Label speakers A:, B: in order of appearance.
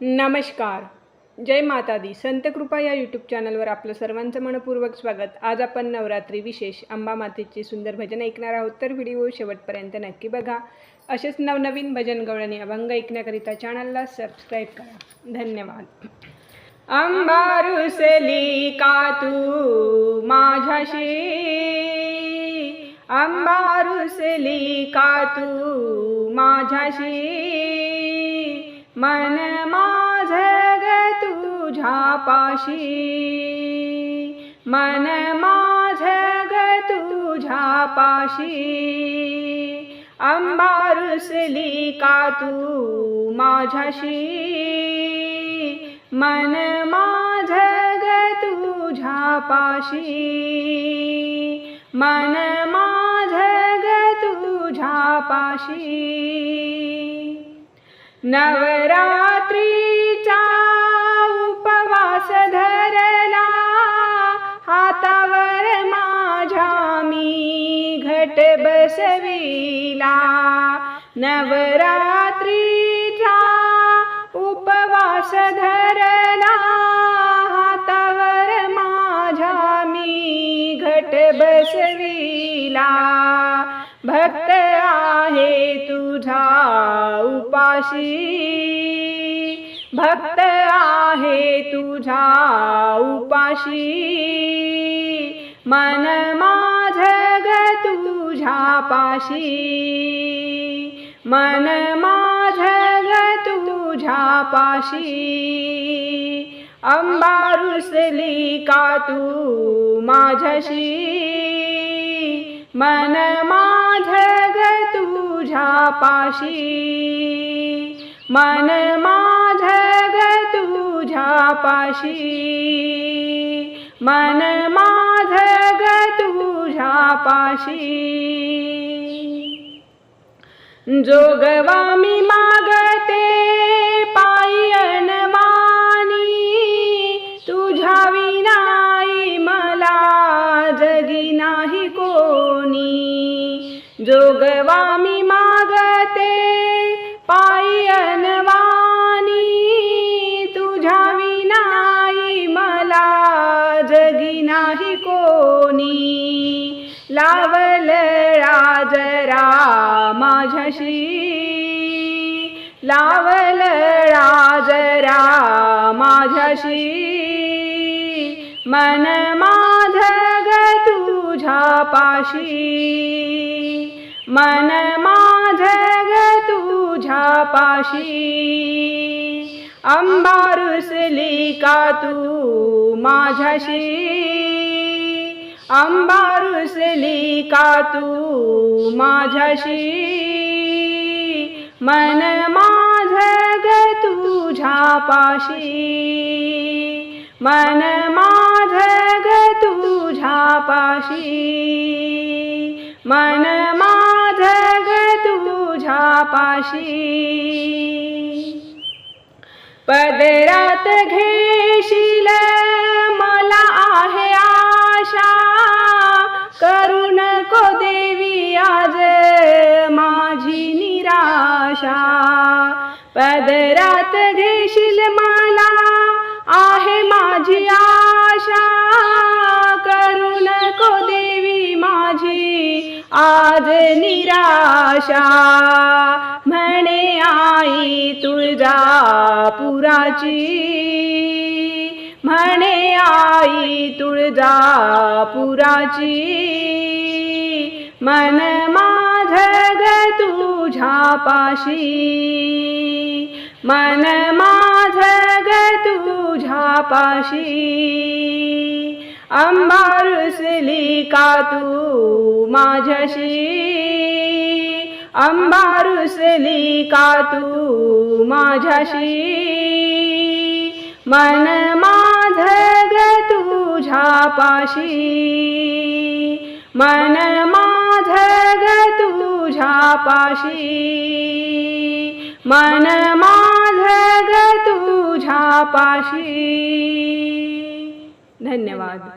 A: नमस्कार. जय माता दी संत कृपा या यूट्यूब चॅनलवर आपलं सर्वांचं मनपूर्वक स्वागत. आज आपण नवरात्री विशेष अंबा मातेची सुंदर भजन ऐकणार आहोत. तर व्हिडिओ शेवटपर्यंत नक्की बघा. असेच नवनवीन भजन गवळणी अभंग ऐकण्याकरिता चॅनलला सबस्क्राईब करा. धन्यवाद. अंबा रुसली का तू माझ्याशी? अंबा रुसली का तू माझ्याशी? मन माझे ग तुझ्या पाशी. मन माझे ग तुझ्या पाशी. अंबा रुसली का तू माझ्याशी? मन माझे ग तुझ्या पाशी. मन माझे ग तुझ्या पाशी. नवरात्रीचा उपवास धरला. हातावर माझ्या मी घट बसविला. नवरात्रीचा उपवास धरला. हातावर माझ्या मी घट बसविला. भक्त आहे तुझा उपाशी। भक्त आहे तुझा उपाशी। मन माझ ग तुझ्या पाशी। मन माझ ग तुझ्या पाशी। अंबा रुसली का तू माझ्याशी। मन माझ ग तुझ्या पाशी. मन माझ ग तुझ्या पाशी. मन माझ ग तुझ्या पाशी. जोगवा मी जोगवा मी मागते पायन वाणी तुझ्या विनाई मला जगी नाही कोणी. लावल राजरा माझ्याशी लावल राजरा माझ्याशी. मन माझ ग तुझ्या पाशी मन माझ ग तुझ्या पाशी. अंबा रुसली का तू माझ्याशी. अंबा रुसली का तू माझ्याशी. मन माझ ग तुझ्या पाशी. मन माझ ग तुझ्या पाशी. मन पाशी पदरात घेशील मला आहे आशा। करू नको देवी आज माझी निराशा। पदरात घेशील मला आहे माझी आशा। करू नको देवी माझी आज निराशा। तुळजापुराची म्हणे आई तुळजापुराची. मन माझ ग तुझ्या पाशी. मन माझ ग तुझ्या पाशी. अंबा रुसली का तू माझ्याशी? अंबारुसली का तू माझ्याशी. मन माझ ग तुझ्या पाशी मन माझ ग तुझ्या पाशी मन माझ ग तुझ्या पाशी धन्यवाद.